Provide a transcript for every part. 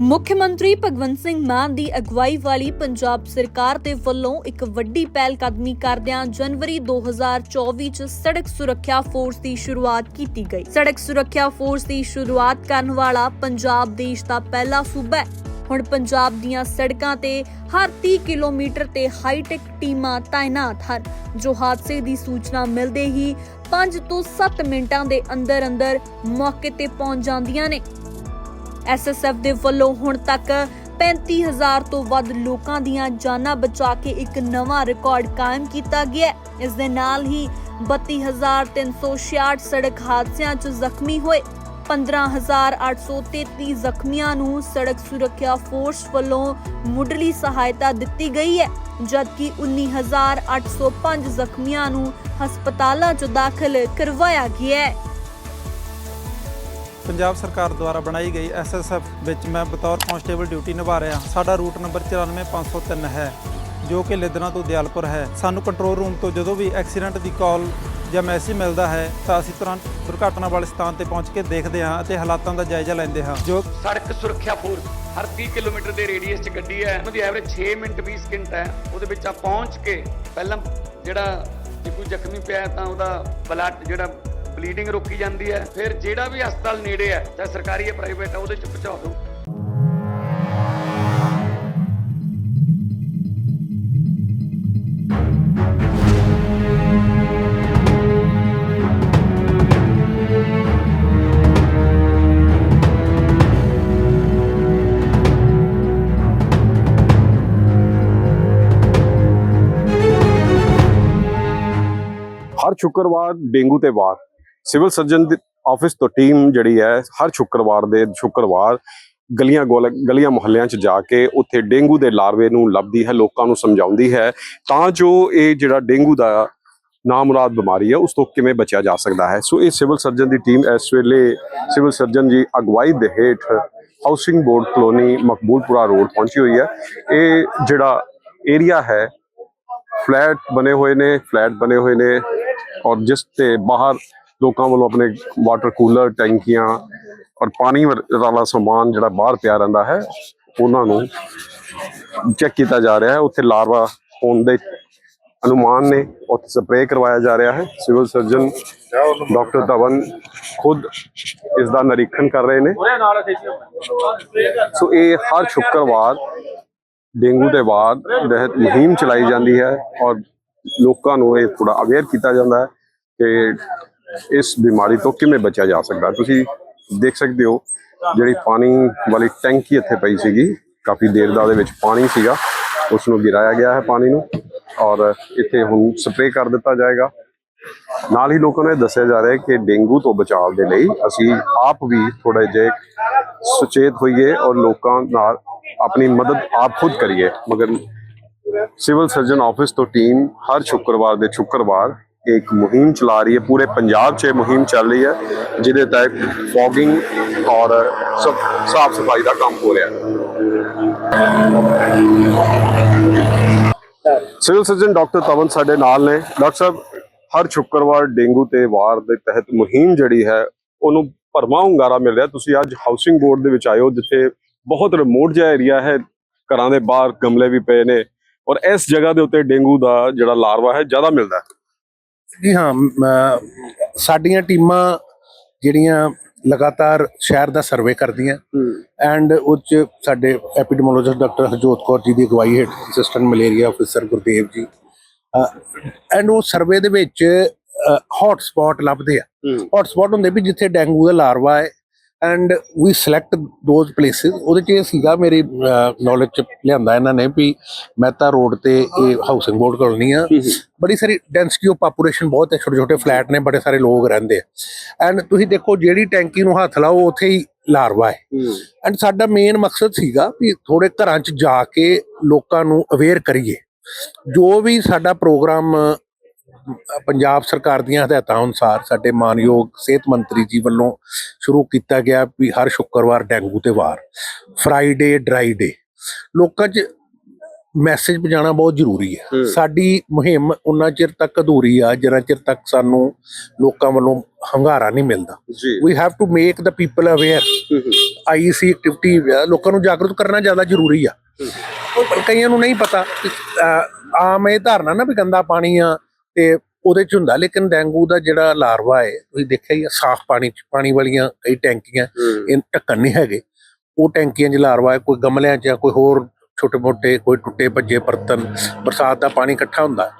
ਮੁੱਖ ਮੰਤਰੀ ਭਗਵੰਤ ਸਿੰਘ ਮਾਨ ਦੀ ਅਗਵਾਈ ਵਾਲੀ ਪੰਜਾਬ ਸਰਕਾਰ ਦੇ ਵੱਲੋਂ ਇੱਕ ਵੱਡੀ ਪਹਿਲ ਕਦਮੀ ਕਰਦਿਆਂ ਜਨਵਰੀ 2024 ਚ ਸੜਕ ਸੁਰੱਖਿਆ ਫੋਰਸ ਦੀ ਸ਼ੁਰੂਆਤ ਕੀਤੀ ਗਈ। ਸੜਕ ਸੁਰੱਖਿਆ ਫੋਰਸ ਦੀ ਸ਼ੁਰੂਆਤ ਕਰਨ ਵਾਲਾ ਪੰਜਾਬ ਦੇਸ਼ ਦਾ ਪਹਿਲਾ ਸੂਬਾ ਹੈ। ਹੁਣ ਪੰਜਾਬ ਦੀਆਂ ਸੜਕਾਂ ਤੇ ਹਰ 30 ਕਿਲੋਮੀਟਰ ਤੇ ਹਾਈਟੈਕ ਟੀਮਾਂ ਤਾਇਨਾਤ ਹਨ, ਜੋ ਹਾਦਸੇ ਦੀ ਸੂਚਨਾ ਮਿਲਦੇ ਹੀ 5 ਤੋਂ 7 ਮਿੰਟਾਂ ਦੇ ਅੰਦਰ ਅੰਦਰ ਮੌਕੇ ਤੇ ਪਹੁੰਚ ਜਾਂਦੀਆਂ ਨੇ। ਐਸਐਸਐਫ ਦੇ ਵੱਲੋਂ ਹੁਣ ਤੱਕ 35000 ਤੋਂ ਵੱਧ ਲੋਕਾਂ ਦੀਆਂ ਜਾਨਾਂ ਬਚਾ ਕੇ ਇੱਕ ਨਵਾਂ ਰਿਕਾਰਡ ਕਾਇਮ ਕੀਤਾ ਗਿਆ ਹੈ। ਇਸ ਦੇ ਨਾਲ ਹੀ 32366 ਸੜਕ ਹਾਦਸਿਆਂ 'ਚ ਜ਼ਖਮੀ ਹੋਏ 15833 ਜ਼ਖਮੀਆਂ ਨੂੰ ਸੜਕ ਸੁਰੱਖਿਆ ਫੋਰਸ ਵੱਲੋਂ ਮੁੱਢਲੀ ਸਹਾਇਤਾ ਦਿੱਤੀ ਗਈ ਹੈ, ਜਦਕਿ 19805 ਜ਼ਖਮੀਆਂ ਨੂੰ ਹਸਪਤਾਲਾਂ 'ਚ ਦਾਖਲ ਕਰਵਾਇਆ ਗਿਆ ਹੈ ਪੰਜਾਬ ਸਰਕਾਰ ਦੁਆਰਾ ਬਣਾਈ ਗਈ ਐਸਐਸਐਫ ਵਿੱਚ ਮੈਂ ਬਤੌਰ ਕਾਂਸਟੇਬਲ ਡਿਊਟੀ ਨਿਭਾ ਰਿਹਾ ਸਾਡਾ ਰੂਟ ਨੰਬਰ 94503 ਹੈ, ਜੋ ਕਿ ਲਿਦਨਾ ਤੋਂ ਦਿਆਲਪੁਰ ਹੈ। ਸਾਨੂੰ ਕੰਟਰੋਲ ਰੂਮ ਤੋਂ ਜਦੋਂ ਵੀ ਐਕਸੀਡੈਂਟ ਦੀ ਕਾਲ ਜਾਂ ਮੈਸੇਜ ਮਿਲਦਾ ਹੈ, ਤਾਂ ਅਸੀਂ ਤੁਰੰਤ ਦੁਰਘਟਨਾ ਵਾਲੇ ਸਥਾਨ ਤੇ ਪਹੁੰਚ ਕੇ ਦੇਖਦੇ ਹਾਂ ਅਤੇ ਹਾਲਾਤਾਂ ਦਾ ਜਾਇਜ਼ਾ ਲੈਂਦੇ ਹਾਂ। ਜੋ ਸੜਕ ਸੁਰੱਖਿਆ ਫੋਰਸ ਹਰ 30 ਕਿਲੋਮੀਟਰ ਦੇ ਰੇਡੀਅਸ 'ਚ ਗੱਡੀ ਹੈ, ਉਹਦੀ ਐਵਰੇਜ 6 ਮਿੰਟ 20 ਸਕਿੰਟ ਹੈ। ਉਹਦੇ ਵਿੱਚ ਆ ਪਹੁੰਚ ਕੇ ਪਹਿਲਾਂ ਜਿਹੜਾ ਜੇ ਕੋਈ ਜ਼ਖਮੀ ਪਿਆ ਤਾਂ ਉਹਦਾ ਬਲੱਡ ਜਿਹੜਾ ਬਲੀਡਿੰਗ ਰੋਕੀ ਜਾਂਦੀ ਹੈ, ਫਿਰ ਜਿਹੜਾ ਵੀ ਹਸਪਤਾਲ ਨੇੜੇ ਹੈ ਚਾਹੇ ਸਰਕਾਰੀ ਹੈ ਪ੍ਰਾਈਵੇਟ ਹੈ, ਉਹਦੇ 'ਚ ਪਹੁੰਚਾ ਦਿਓ। ਹਰ ਸ਼ੁੱਕਰਵਾਰ ਡੇਂਗੂ ਤੇ ਵਾਰ ਸਿਵਲ ਸਰਜਨ ਦੀ ਆਫਿਸ ਤੋਂ ਟੀਮ ਜਿਹੜੀ ਹੈ, ਹਰ ਸ਼ੁੱਕਰਵਾਰ ਦੇ ਸ਼ੁੱਕਰਵਾਰ ਗਲੀਆਂ ਗੋਲ, ਗਲੀਆਂ ਮੁਹੱਲਿਆਂ 'ਚ ਜਾ ਕੇ ਉੱਥੇ ਡੇਂਗੂ ਦੇ ਲਾਰਵੇ ਨੂੰ ਲੱਭਦੀ ਹੈ, ਲੋਕਾਂ ਨੂੰ ਸਮਝਾਉਂਦੀ ਹੈ। ਤਾਂ ਜੋ ਇਹ ਜਿਹੜਾ ਡੇਂਗੂ ਦਾ ਨਾਮੁਰਾਦ ਬਿਮਾਰੀ ਹੈ, ਉਸ ਤੋਂ ਕਿਵੇਂ ਬਚਿਆ ਜਾ ਸਕਦਾ ਹੈ? ਸੋ ਇਹ ਸਿਵਲ ਸਰਜਨ ਦੀ ਟੀਮ ਇਸ ਵੇਲੇ ਸਿਵਲ ਸਰਜਨ ਜੀ ਅਗਵਾਈ ਦੇ ਹੇਠ housing board colony Maqboolpura road ਪਹੁੰਚੀ ਹੋਈ ਹੈ। ਇਹ ਜਿਹੜਾ ਏਰੀਆ ਹੈ, ਫਲੈਟ ਬਣੇ ਹੋਏ ਨੇ, ਫਲੈਟ ਬਣੇ ਹੋਏ ਨੇ ਔਰ ਜਿਸ ਤੇ ਬਾਹਰ ਲੋਕਾਂ ਵੱਲੋਂ ਆਪਣੇ ਵਾਟਰ ਕੂਲਰ ਟੈਂਕੀਆਂ ਔਰ ਪਾਣੀ ਵਰ- ਵਾਲਾ ਸਮਾਨ ਜਿਹੜਾ ਬਾਹਰ ਪਿਆ ਰਹਿੰਦਾ ਹੈ, ਉਹਨਾਂ ਨੂੰ ਚੈੱਕ ਕੀਤਾ ਜਾ ਰਿਹਾ ਹੈ। ਉੱਥੇ ਲਾਰਵਾ ਹੋਣ ਦੇ ਅਨੁਮਾਨ ਨੇ ਉੱਥੇ ਸਪਰੇਅ ਕਰਵਾਇਆ ਜਾ ਰਿਹਾ ਹੈ। ਸਿਵਲ ਸਰਜਨ ਡਾਕਟਰ ਧਵਨ ਖੁਦ ਇਸ ਦਾ ਨਿਰੀਖਣ ਕਰ ਰਹੇ ਨੇ। ਸੋ ਇਹ ਹਰ ਸ਼ੁੱਕਰਵਾਰ, ਡੇਂਗੂ ਦੇ ਬਾਅਦ ਤਹਿਤ ਮੁਹਿੰਮ ਚਲਾਈ ਜਾਂਦੀ ਹੈ ਔਰ ਲੋਕਾਂ ਨੂੰ ਇਹ ਥੋੜਾ ਅਵੇਅਰ ਕੀਤਾ ਜਾਂਦਾ ਹੈ ਕਿ ਇਸ ਬਿਮਾਰੀ ਤੋਂ ਕਿਵੇਂ ਬਚਿਆ ਜਾ ਸਕਦਾ? ਤੁਸੀਂ ਦੇਖ ਸਕਦੇ ਹੋ, ਜਿਹੜੀ ਪਾਣੀ ਵਾਲੀ ਟੈਂਕੀ ਇੱਥੇ ਪਈ ਸੀਗੀ, ਕਾਫੀ ਦੇਰ ਦਾ ਉਹਦੇ ਵਿੱਚ ਪਾਣੀ ਸੀਗਾ। ਉਸ ਨੂੰ ਗਿਰਾਇਆ ਗਿਆ ਹੈ ਪਾਣੀ ਨੂੰ ਔਰ ਇੱਥੇ ਹੁਣ ਸਪਰੇਅ ਕਰ ਦਿੱਤਾ ਜਾਏਗਾ। ਨਾਲ ਹੀ ਲੋਕਾਂ ਨੇ ਦੱਸਿਆ ਜਾ ਰਿਹਾ ਹੈ ਕਿ ਡੇਂਗੂ ਤੋਂ ਬਚਾਅ ਦੇ ਲਈ ਅਸੀਂ ਆਪ ਵੀ ਥੋੜਾ ਜਿਹੇ ਸੁਚੇਤ ਹੋਈਏ ਔਰ ਲੋਕਾਂ ਨਾਲ ਆਪਣੀ ਮਦਦ ਆਪ ਖੁਦ ਕਰੀਏ। ਮਗਰ ਸਿਵਲ ਸਰਜਨ ਆਫਿਸ ਤੋਂ ਟੀਮ ਹਰ ਸ਼ੁੱਕਰਵਾਰ ਦੇ ਸ਼ੁੱਕਰਵਾਰ ਇੱਕ ਮੁਹਿੰਮ ਚਲਾ ਰਹੀ ਹੈ, ਪੂਰੇ ਪੰਜਾਬ 'ਚ ਇਹ ਮੁਹਿੰਮ ਚੱਲ ਰਹੀ ਹੈ, ਜਿਹਦੇ ਤਹਿਤ ਫੋਗਿੰਗ ਔਰ ਸਾਫ਼ ਸਫ਼ਾਈ ਦਾ ਕੰਮ ਹੋ ਰਿਹਾ ਹੈ। ਸਿਵਲ ਸਰਜਨ ਡਾਕਟਰ ਤਵਨ ਸਾਡੇ ਨਾਲ ਨੇ। ਡਾਕਟਰ ਸਾਹਿਬ, ਹਰ ਸ਼ੁੱਕਰਵਾਰ ਡੇਂਗੂ ਤੇ ਵਾਰ ਦੇ ਤਹਿਤ ਮੁਹਿੰਮ ਜਿਹੜੀ ਹੈ, ਉਹਨੂੰ ਭਰਮਾ ਹੁੰਗਾਰਾ ਮਿਲ ਰਿਹਾ। ਤੁਸੀਂ ਅੱਜ ਹਾਊਸਿੰਗ ਬੋਰਡ ਦੇ ਵਿੱਚ ਆਏ ਹੋ ਜਿੱਥੇ ਬਹੁਤ ਰਿਮੋਟ ਜਿਹਾ ਏਰੀਆ ਹੈ, ਘਰਾਂ ਦੇ ਬਾਹਰ ਗਮਲੇ ਵੀ ਪਏ ਨੇ ਔਰ ਇਸ ਜਗ੍ਹਾ ਦੇ ਉੱਤੇ ਡੇਂਗੂ ਦਾ ਜਿਹੜਾ ਲਾਰਵਾ ਹੈ, ਜ਼ਿਆਦਾ ਮਿਲਦਾ ਹੈ। ਜੀ ਹਾਂ ਮ- ਸਾਡੀਆਂ ਟੀਮਾਂ ਜਿਹੜੀਆਂ ਲਗਾਤਾਰ ਸ਼ਹਿਰ ਦਾ ਸਰਵੇ ਕਰਦੀਆਂ। ਐਂਡ ਉਹ 'ਚ ਸਾਡੇ ਐਪੀਡੈਮੋਲੋਜਿਸਟ ਡਾਕਟਰ ਹਰਜੋਤ ਕੌਰ ਜੀ ਦੀ ਅਗਵਾਈ ਹੇਠ ਅਸਿਸਟੈਂਟ ਮਲੇਰੀਆ ਅਫਸਰ ਗੁਰਦੇਵ ਜੀ। ਐਂਡ ਉਹ ਸਰਵੇ ਦੇ ਵਿੱਚ ਹੌਟ ਸਪੌਟ ਲੱਭਦੇ ਆ। ਹੌਟ ਸਪੌਟ ਹੁੰਦੇ ਵੀ ਜਿੱਥੇ ਡੈਂਗੂ ਦਾ ਲਾਰਵਾ ਹੈ and we select those places ਉਹਦੇ ਚ ਸੀਗਾ ਮੇਰੀ ਨੌਲੇਜ ਚ ਲਿਆਂਦਾ ਇਹਨਾਂ ਨੇ ਵੀ ਮਹਿਤਾ ਰੋਡ ਤੇ ਇਹ ਹਾਊਸਿੰਗ ਬੋਰਡ ਕਲੋਨੀ ਆ। ਬੜੀ ਸਾਰੀ ਡੈਂਸਿਟੀ ਆਫ ਪਾਪੂਲੇਸ਼ਨ ਬਹੁਤ ਹੈ ਛੋਟੇ ਛੋਟੇ ਫਲੈਟ ਨੇ ਬੜੇ ਸਾਰੇ ਲੋਕ ਰਹਿੰਦੇ ਆ। ਐਂਡ ਤੁਸੀਂ ਦੇਖੋ ਜਿਹੜੀ ਟੈਂਕੀ ਨੂੰ ਹੱਥ ਲਾਓ ਉੱਥੇ ਹੀ ਲਾਰਵਾ ਹੈ। ਐਂਡ ਸਾਡਾ ਮੇਨ ਮਕਸਦ ਸੀਗਾ ਵੀ ਥੋੜੇ ਘਰਾਂ 'ਚ ਜਾ ਕੇ ਲੋਕਾਂ ਨੂੰ ਅਵੇਅਰ ਕਰੀਏ। ਜੋ ਵੀ ਸਾਡਾ ਪ੍ਰੋਗਰਾਮ ਪੰਜਾਬ ਸਰਕਾਰ ਦੀਆਂ ਹਦਾਇਤਾਂ ਅਨੁਸਾਰ ਸਾਡੇ ਮਾਨਯੋਗ ਸਿਹਤ ਮੰਤਰੀ ਜੀ ਵੱਲੋਂ ਸ਼ੁਰੂ ਕੀਤਾ ਗਿਆ ਵੀ ਹਰ ਸ਼ੁੱਕਰਵਾਰ ਡੈਂਗੂ ਤੇ ਵਾਰ ਫਰਾਈਡੇ ਡਰਾਈ ਡੇ। ਲੋਕਾਂ 'ਚ ਮੈਸੇਜ ਪਹੁੰਚਾਉਣਾ ਬਹੁਤ ਜ਼ਰੂਰੀ ਹੈ। ਸਾਡੀ ਮੁਹਿੰਮ ਉਨਾ ਚਿਰ ਤੱਕ ਅਧੂਰੀ ਆ ਜਿੰਨਾ ਚਿਰ ਤੱਕ ਸਾਨੂੰ ਲੋਕਾਂ ਵੱਲੋਂ ਹੰਗਾਰਾ ਨਹੀਂ ਮਿਲਦਾ। We have to make the people aware I C activity ਲੋਕਾਂ ਨੂੰ ਜਾਗਰੂਕ ਕਰਨਾ ਜ਼ਿਆਦਾ ਜ਼ਰੂਰੀ ਆ। ਕਈਆਂ ਨੂੰ ਨਹੀਂ ਪਤਾ ਆਮ ਇਹ ਧਾਰਨਾ ਨਾ ਵੀ ਗੰਦਾ ਪਾਣੀ ਆ ਤੇ ਉਹਦੇ ਚ ਹੁੰਦਾ ਲੇਕਿਨ ਡੈਂਗੂ ਦਾ ਜਿਹੜਾ ਲਾਰਵਾ ਹੈ ਤੁਸੀਂ ਦੇਖਿਆ ਹੀ ਸਾਫ਼ ਪਾਣੀ ਚ ਪਾਣੀ ਵਾਲੀਆਂ ਕਈ ਟੈਂਕੀਆਂ ਇਹ ਢੱਕਣ ਨਹੀਂ ਹੈਗੇ। ਉਹ ਟੈਂਕੀਆਂ 'ਚ ਲਾਰਵਾ ਹੈ ਕੋਈ ਗਮਲਿਆਂ 'ਚ ਜਾਂ ਕੋਈ ਹੋਰ ਛੋਟੇ ਮੋਟੇ ਕੋਈ ਟੁੱਟੇ ਭੱਜੇ ਬਰਤਨ ਬਰਸਾਤ ਦਾ ਪਾਣੀ ਇਕੱਠਾ ਹੁੰਦਾ।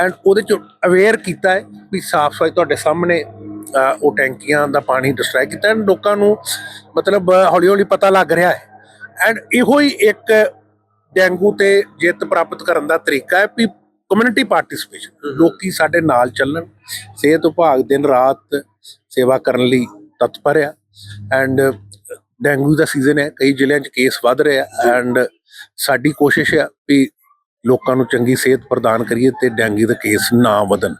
ਐਂਡ ਉਹਦੇ 'ਚ ਅਵੇਅਰ ਕੀਤਾ ਹੈ ਵੀ ਸਾਫ਼ ਸਫ਼ਾਈ ਤੁਹਾਡੇ ਸਾਹਮਣੇ ਅਹ, ਉਹ ਟੈਂਕੀਆਂ ਦਾ ਪਾਣੀ ਡਿਸਟਰਾਈ ਕੀਤਾ and ਲੋਕਾਂ ਨੂੰ ਮਤਲਬ ਹੌਲੀ ਹੌਲੀ ਪਤਾ ਲੱਗ ਰਿਹਾ ਹੈ। ਐਂਡ ਇਹੋ ਹੀ ਇੱਕ ਡੈਂਗੂ ਤੇ ਜਿੱਤ ਪ੍ਰਾਪਤ ਕਰਨ ਦਾ ਤਰੀਕਾ ਹੈ ਵੀ ਕਮਿਊਨਿਟੀ ਪਾਰਟਿਸਿਪੇਸ਼ਨ ਲੋਕੀ ਸਾਡੇ ਨਾਲ ਚੱਲਣ ਸਿਹਤ ਵਿਭਾਗ ਦਿਨ ਰਾਤ ਸੇਵਾ ਕਰਨ ਲਈ ਤਤਪਰ ਆ। ਐਂਡ ਡੈਂਗੂ ਦਾ ਸੀਜ਼ਨ ਹੈ ਕਈ ਜ਼ਿਲ੍ਹਿਆਂ 'ਚ ਕੇਸ ਵੱਧ ਰਹੇ ਆ ਐਂਡ ਸਾਡੀ ਕੋਸ਼ਿਸ਼ ਹੈ ਵੀ ਲੋਕਾਂ ਨੂੰ ਚੰਗੀ ਸਿਹਤ ਪ੍ਰਦਾਨ ਕਰੀਏ ਤੇ ਡੈਂਗੂ ਦੇ ਕੇਸ ਨਾ ਵਧਣ।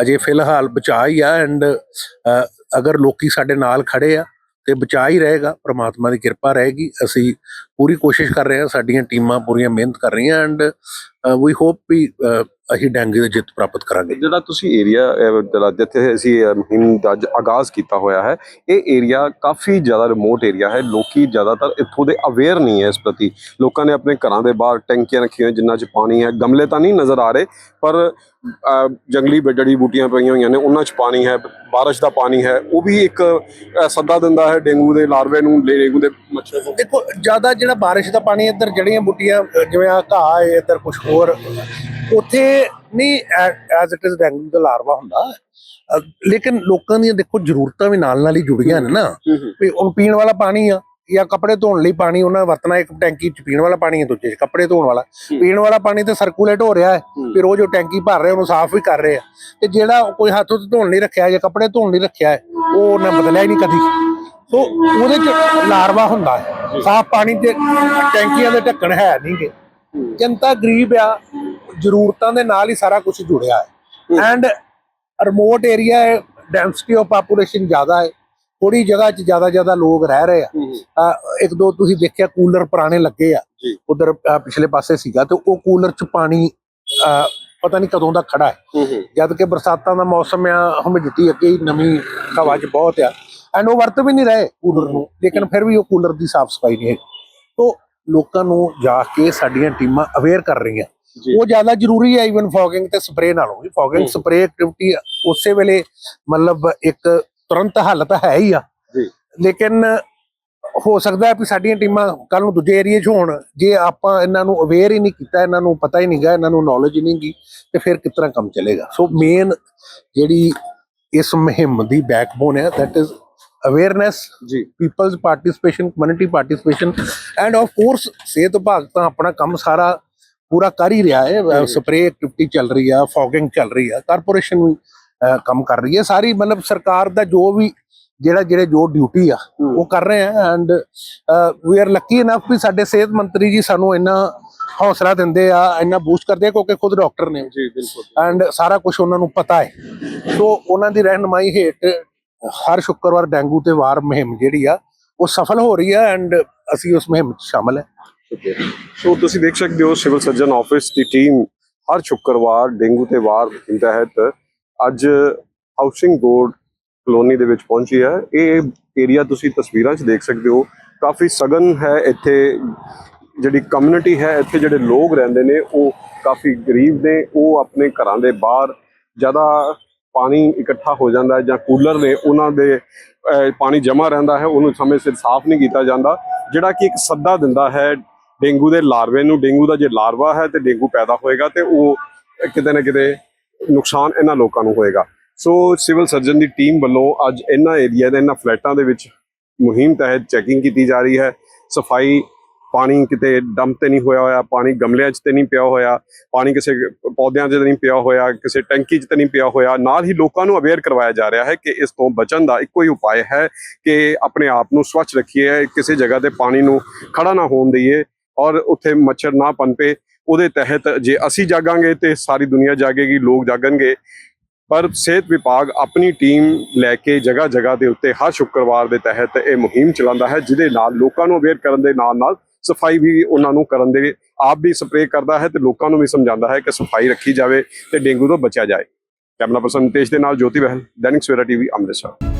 ਅਜੇ ਫਿਲਹਾਲ ਬਚਾ ਹੀ ਆ ਐਂਡ ਅਗਰ ਲੋਕੀ ਸਾਡੇ ਨਾਲ ਖੜੇ ਆ ਤੇ ਬਚਾ ਹੀ ਰਹੇਗਾ ਪ੍ਰਮਾਤਮਾ ਦੀ ਕਿਰਪਾ ਰਹੇਗੀ ਅਸੀਂ ਪੂਰੀ ਕੋਸ਼ਿਸ਼ ਕਰ ਰਹੇ ਹਾਂ ਸਾਡੀਆਂ ਟੀਮਾਂ ਪੂਰੀਆਂ ਮਿਹਨਤ ਕਰ ਰਹੀਆਂ ਐਂਡ ਵੀ ਹੋਪ ਵੀ ਅਸੀਂ ਡੈਂਗੂ ਦੀ ਜਿੱਤ ਪ੍ਰਾਪਤ ਕਰਾਂਗੇ। ਜਿਹੜਾ ਤੁਸੀਂ ਏਰੀਆ ਜਿਹੜਾ ਜਿੱਥੇ ਅਸੀਂ ਮੁਹਿੰਮ ਦਾ ਅੱਜ ਆਗਾਜ਼ ਕੀਤਾ ਹੋਇਆ ਹੈ ਇਹ ਏਰੀਆ ਕਾਫੀ ਜ਼ਿਆਦਾ ਰਿਮੋਟ ਏਰੀਆ ਹੈ ਲੋਕੀ ਜ਼ਿਆਦਾਤਰ ਇੱਥੋਂ ਦੇ ਅਵੇਅਰ ਨਹੀਂ ਹੈ ਇਸ ਪ੍ਰਤੀ। ਲੋਕਾਂ ਨੇ ਆਪਣੇ ਘਰਾਂ ਦੇ ਬਾਹਰ ਟੈਂਕੀਆਂ ਰੱਖੀਆਂ ਹੋਈਆਂ ਜਿਨ੍ਹਾਂ 'ਚ ਪਾਣੀ ਹੈ ਗਮਲੇ ਤਾਂ ਨਹੀਂ ਨਜ਼ਰ ਆ ਰਹੇ ਪਰ ਜੰਗਲੀ ਜੜੀ ਬੂਟੀਆਂ ਪਈਆਂ ਹੋਈਆਂ ਨੇ ਉਹਨਾਂ 'ਚ ਪਾਣੀ ਹੈ ਬਾਰਿਸ਼ ਦਾ ਪਾਣੀ ਹੈ ਉਹ ਵੀ ਇੱਕ ਸੱਦਾ ਦਿੰਦਾ ਹੈ ਡੇਂਗੂ ਦੇ ਲਾਰਵੇ ਨੂੰ ਡੇਂਗੂ ਦੇ ਮੱਛਰ ਨੂੰ। ਦੇਖੋ ਜ਼ਿਆਦਾ ਜਿਹੜਾ ਬਾਰਿਸ਼ ਦਾ ਪਾਣੀ ਇੱਧਰ ਜੜੀਆਂ ਬੂਟੀਆਂ ਜਿਵੇਂ ਆ ਘਾਹ ਹੈ ਇੱਧਰ ਕੁਝ ਹੋਰ ਉੱਥੇ ਨਹੀਂ ਐਜ਼ ਇਟ ਇਜ਼ ਡੈਂਗੂ ਦਾ ਲਾਰਵਾ ਹੁੰਦਾ। ਲੇਕਿਨ ਲੋਕਾਂ ਦੀਆਂ ਦੇਖੋ ਜ਼ਰੂਰਤਾਂ ਵੀ ਨਾਲ ਨਾਲ ਹੀ ਜੁੜੀਆਂ ਨੇ ਨਾ। ਵੀ ਉਹ ਪੀਣ ਵਾਲਾ ਪਾਣੀ ਆ ਜਾਂ ਕੱਪੜੇ ਧੋਣ ਲਈ ਪਾਣੀ ਉਹਨਾਂ ਵਰਤਣਾ ਇੱਕ ਟੈਂਕੀ ਚ ਪੀਣ ਵਾਲਾ ਪਾਣੀ ਹੈ ਦੂਜੇ ਚ ਕੱਪੜੇ ਧੋਣ ਵਾਲਾ। ਪੀਣ ਵਾਲਾ ਪਾਣੀ ਤੇ ਸਰਕੂਲੇਟ ਹੋ ਰਿਹਾ ਹੈ ਫਿਰ ਉਹ ਜੋ ਟੈਂਕੀ ਭਰ ਰਹੇ ਉਹਨੂੰ ਸਾਫ਼ ਵੀ ਕਰ ਰਹੇ ਆ ਤੇ ਜਿਹੜਾ ਕੋਈ ਹੱਥ ਉੱਤੇ ਧੋਣ ਲਈ ਰੱਖਿਆ ਜਾਂ ਕੱਪੜੇ ਧੋਣ ਲਈ ਰੱਖਿਆ ਹੈ ਉਹ ਉਹਨੇ ਬਦਲਿਆ ਹੀ ਨਹੀਂ ਕਦੀ। ਸੋ ਉਹਦੇ ਚ ਲਾਰਵਾ ਹੁੰਦਾ ਹੈ। ਸਾਫ਼ ਪਾਣੀ ਤੇ ਟੈਂਕੀਆਂ ਦੇ ਢੱਕਣ ਹੈ ਨਹੀਂਗੇ ਜਨਤਾ ਗਰੀਬ ਆ ਜ਼ਰੂਰਤਾਂ ਦੇ ਨਾਲ ਹੀ ਸਾਰਾ ਕੁਝ ਜੁੜਿਆ ਹੈ। ਐਂਡ ਰਿਮੋਟ ਏਰੀਆ ਹੈ ਡੈਂਸਿਟੀ ਆਫ ਪਾਪੂਲੇਸ਼ਨ ਜ਼ਿਆਦਾ ਹੈ। ਥੋੜੀ ਜਗ੍ਹਾ 'ਚ ਜ਼ਿਆਦਾ ਜ਼ਿਆਦਾ ਲੋਕ ਰਹਿ ਰਹੇ ਆ। ਇੱਕ ਦੋ ਤੁਸੀਂ ਦੇਖਿਆ ਕੂਲਰ ਪੁਰਾਣੇ ਲੱਗੇ ਆ। ਉਧਰ ਪਿਛਲੇ ਪਾਸੇ ਸੀਗਾ ਤੇ ਉਹ ਕੂਲਰ 'ਚ ਪਾਣੀ ਪਤਾ ਨਹੀਂ ਕਦੋਂ ਦਾ ਖੜਾ ਹੈ। ਜਦ ਕਿ ਬਰਸਾਤਾਂ ਦਾ ਮੌਸਮ ਆ ਹਿਊਮਿਡਿਟੀ ਅੱਗੇ ਹੀ ਨਮੀ ਹਵਾ 'ਚ ਬਹੁਤ ਆ। ਐਂਡ ਉਹ ਵਰਤ ਵੀ ਨਹੀਂ ਰਹੇ ਕੂਲਰ ਨੂੰ ਲੇਕਿਨ ਫਿਰ ਵੀ ਉਹ ਕੂਲਰ ਦੀ ਸਾਫ਼ ਸਫ਼ਾਈ ਨਹੀਂ ਹੈ ਤੋਂ ਲੋਕਾਂ ਨੂੰ ਜਾ ਕੇ ਸਾਡੀਆਂ ਟੀਮਾਂ ਅਵੇਅਰ ਕਰ ਰਹੀਆਂ। ਉਹ ਜ਼ਿਆਦਾ ਜ਼ਰੂਰੀ ਹੈ ਇਵਨ ਫੌਗਿੰਗ ਤੇ ਸਪਰੇ ਨਾਲੋਂ। ਵੀ ਫੌਗਿੰਗ। ਸਪਰੇ ਐਕਟੀਵਿਟੀ ਉਸੇ ਵੇਲੇ ਮਤਲਬ ਇੱਕ ਤੁਰੰਤ ਹੱਲ ਤਾਂ ਹੈ ਹੀ ਆ। ਜੀ। ਲੇਕਿਨ ਹੋ ਸਕਦਾ ਹੈ ਵੀ ਸਾਡੀਆਂ ਟੀਮਾਂ ਕੱਲ ਨੂੰ ਦੂਜੇ ਏਰੀਏ 'ਚ ਹੋਣ। ਜੇ ਆਪਾਂ ਇਹਨਾਂ ਨੂੰ ਅਵੇਅਰ ਹੀ ਨਹੀਂ ਕੀਤਾ ਇਹਨਾਂ ਨੂੰ ਪਤਾ ਹੀ ਨਹੀਂਗਾ ਇਹਨਾਂ ਨੂੰ ਨੌਲੇਜ ਹੀ ਨਹੀਂਗੀ ਤੇ ਫਿਰ ਕਿਸ ਤਰ੍ਹਾਂ ਕੰਮ ਚੱਲੇਗਾ। ਸੋ ਮੇਨ ਜਿਹੜੀ ਇਸ ਮੁਹਿੰਮ ਦੀ ਬੈਕਬੋਨ ਹੈ that is ਅਵੇਅਰਨੈਸ ਜੀ। Peoples participation community participation and of course ਸਿਹਤ ਵਿਭਾਗ ਤਾਂ ਆਪਣਾ ਕੰਮ ਸਾਰਾ ਪੂਰਾ ਕਰ ਹੀ ਰਿਹਾ ਹੈ। ਸਪਰੇ ਐਕਟੀਵਿਟੀ ਚੱਲ ਰਹੀ ਆ ਫੌਗਿੰਗ ਚੱਲ ਰਹੀ ਆ ਕਾਰਪੋਰੇਸ਼ਨ ਵੀ ਕੰਮ ਕਰ ਰਹੀ ਹੈ। ਸਾਰੀ ਮਤਲਬ ਸਰਕਾਰ ਦਾ ਜੋ ਵੀ ਜਿਹੜਾ ਜਿਹੜੇ ਜੋ ਡਿਊਟੀ ਆ ਉਹ ਕਰ ਰਹੇ ਆ and we are lucky enough ਵੀ ਸਾਡੇ ਸਿਹਤ ਮੰਤਰੀ ਜੀ ਸਾਨੂੰ ਇੰਨਾ ਹੌਸਲਾ ਦਿੰਦੇ ਆ ਇੰਨਾ ਬੂਸਟ ਕਰਦੇ ਆ ਕਿਉਂਕਿ ਖੁਦ ਡਾਕਟਰ ਨੇ। ਜੀ ਬਿਲਕੁਲ। ਐਂਡ ਸਾਰਾ ਕੁਝ ਉਹਨਾਂ ਨੂੰ ਪਤਾ ਹੈ। ਸੋ ਉਹਨਾਂ ਦੀ ਰਹਿਨਮਾਈ ਹੇਠ ਹਰ ਸ਼ੁੱਕਰਵਾਰ ਡੈਂਗੂ ਤੇ ਵਾਰ ਮੁਹਿੰਮ ਜਿਹੜੀ ਆ, ਉਹ ਸਫਲ ਹੋ ਰਹੀ ਹੈ ਐਂਡ ਅਸੀਂ ਉਸ ਮੁਹਿੰਮ 'ਚ ਸ਼ਾਮਲ ਹੈ। ਸੋ ਤੁਸੀਂ ਦੇਖ ਸਕਦੇ ਹੋ ਸਿਵਲ ਸਰਜਨ ਆਫਿਸ ਦੀ ਟੀਮ ਹਰ ਸ਼ੁੱਕਰਵਾਰ ਡੇਂਗੂ ਤੇ ਵਾਰ ਮੁਹਿੰਮ ਤਹਿਤ ਅੱਜ ਹਾਊਸਿੰਗ ਬੋਰਡ ਕਲੋਨੀ ਦੇ ਵਿੱਚ ਪਹੁੰਚੀ ਹੈ। ਇਹ ਏਰੀਆ ਤੁਸੀਂ ਤਸਵੀਰਾਂ 'ਚ ਦੇਖ ਸਕਦੇ ਹੋ। ਕਾਫੀ ਸਗਨ ਹੈ ਇੱਥੇ, ਜਿਹੜੀ ਕਮਿਊਨਿਟੀ ਹੈ, ਇੱਥੇ ਜਿਹੜੇ ਲੋਕ ਰਹਿੰਦੇ ਨੇ, ਉਹ ਕਾਫੀ ਗਰੀਬ ਨੇ, ਉਹ ਆਪਣੇ ਘਰਾਂ ਦੇ ਬਾਹਰ ਜ਼ਿਆਦਾ ਪਾਣੀ ਇਕੱਠਾ ਹੋ ਜਾਂਦਾ ਜਾਂ ਕੂਲਰ ਨੇ ਉਹਨਾਂ ਦੇ ਪਾਣੀ ਜਮ੍ਹਾਂ ਰਹਿੰਦਾ ਹੈ, ਉਹਨੂੰ ਸਮੇਂ ਸਿਰ ਸਾਫ਼ ਨਹੀਂ ਕੀਤਾ ਜਾਂਦਾ, ਜਿਹੜਾ ਕਿ ਇੱਕ ਸੱਦਾ ਦਿੰਦਾ ਹੈ ਡੇਂਗੂ ਦੇ ਲਾਰਵੇ ਨੂੰ, ਡੇਂਗੂ ਦਾ ਜੇ ਲਾਰਵਾ ਹੈ ਤੇ ਡੇਂਗੂ ਪੈਦਾ ਹੋਏਗਾ ਤੇ ਉਹ ਕਿਤੇ ਨਾ ਕਿਤੇ ਨੁਕਸਾਨ ਇਹਨਾਂ ਲੋਕਾਂ ਨੂੰ ਹੋਏਗਾ। ਸੋ ਸਿਵਲ ਸਰਜਨ ਦੀ ਟੀਮ ਵੱਲੋਂ ਅੱਜ ਇਹਨਾਂ ਏਰੀਆ ਦੇ, ਇਹਨਾਂ ਫਲੈਟਾਂ ਦੇ ਵਿੱਚ ਮੁਹਿੰਮ ਤਹਿਤ ਚੈਕਿੰਗ ਕੀਤੀ ਜਾ ਰਹੀ ਹੈ, ਸਫ਼ਾਈ ਪਾਣੀ ਕਿਤੇ ਡੰਪ ਤੇ ਨਹੀਂ ਹੋਇਆ ਹੋਇਆ, ਪਾਣੀ ਗਮਲਿਆਂ 'ਚ ਤੇ ਨਹੀਂ ਪਿਆ ਹੋਇਆ, ਪਾਣੀ ਕਿਸੇ ਪੌਦਿਆਂ 'ਚ ਨਹੀਂ ਪਿਆ ਹੋਇਆ, ਕਿਸੇ ਟੈਂਕੀ 'ਚ ਤੇ ਨਹੀਂ ਪਿਆ ਹੋਇਆ, ਨਾਲ ਹੀ ਲੋਕਾਂ ਨੂੰ ਅਵੇਅਰ ਕਰਵਾਇਆ ਜਾ ਰਿਹਾ ਹੈ ਕਿ ਇਸ ਤੋਂ ਬਚਣ ਦਾ ਇੱਕੋ ਹੀ ਉਪਾਅ ਹੈ ਕਿ ਆਪਣੇ ਆਪ ਨੂੰ ਸਵੱਛ ਰੱਖੀਏ, ਕਿਸੇ ਜਗ੍ਹਾ ਤੇ ਪਾਣੀ ਨੂੰ ਖੜਾ ਨਾ ਹੋਣ ਦਈਏ ਔਰ ਉੱਥੇ ਮੱਛਰ ਨਾ ਪਨਪੇ। ਉਹਦੇ ਤਹਿਤ ਜੇ ਅਸੀਂ ਜਾਗਾਂਗੇ ਤੇ ਸਾਰੀ ਦੁਨੀਆ ਜਾਗੇਗੀ, ਲੋਕ ਜਾਗਣਗੇ। ਪਰ ਸਿਹਤ ਵਿਭਾਗ ਆਪਣੀ ਟੀਮ ਲੈ ਕੇ ਜਗ੍ਹਾ ਜਗ੍ਹਾ ਦੇ ਉੱਤੇ ਹਰ ਸ਼ੁੱਕਰਵਾਰ ਦੇ ਤਹਿਤ ਇਹ ਮੁਹਿੰਮ ਚਲਾਉਂਦਾ ਹੈ, ਜਿਹਦੇ ਨਾਲ ਲੋਕਾਂ ਨੂੰ ਅਵੇਅਰ ਕਰਨ ਦੇ ਨਾਲ ਨਾਲ ਸਫ਼ਾਈ ਵੀ ਉਹਨਾਂ ਨੂੰ ਕਰਨ ਦੇ ਆਪ ਵੀ ਸਪਰੇਅ ਕਰਦਾ ਹੈ ਤੇ ਲੋਕਾਂ ਨੂੰ ਵੀ ਸਮਝਾਉਂਦਾ ਹੈ ਕਿ ਸਫ਼ਾਈ ਰੱਖੀ ਜਾਵੇ ਤੇ ਡੇਂਗੂ ਤੋਂ ਬਚਿਆ ਜਾਏ। ਕੈਮਰਾ ਪਰਸਨ ਨਿਤੇਸ਼ ਦੇ ਨਾਲ ਜੋਤੀ ਬਹਿਲ, ਦੈਨਿਕ ਸਵੇਰਾ ਟੀਵੀ, ਅੰਮ੍ਰਿਤਸਰ।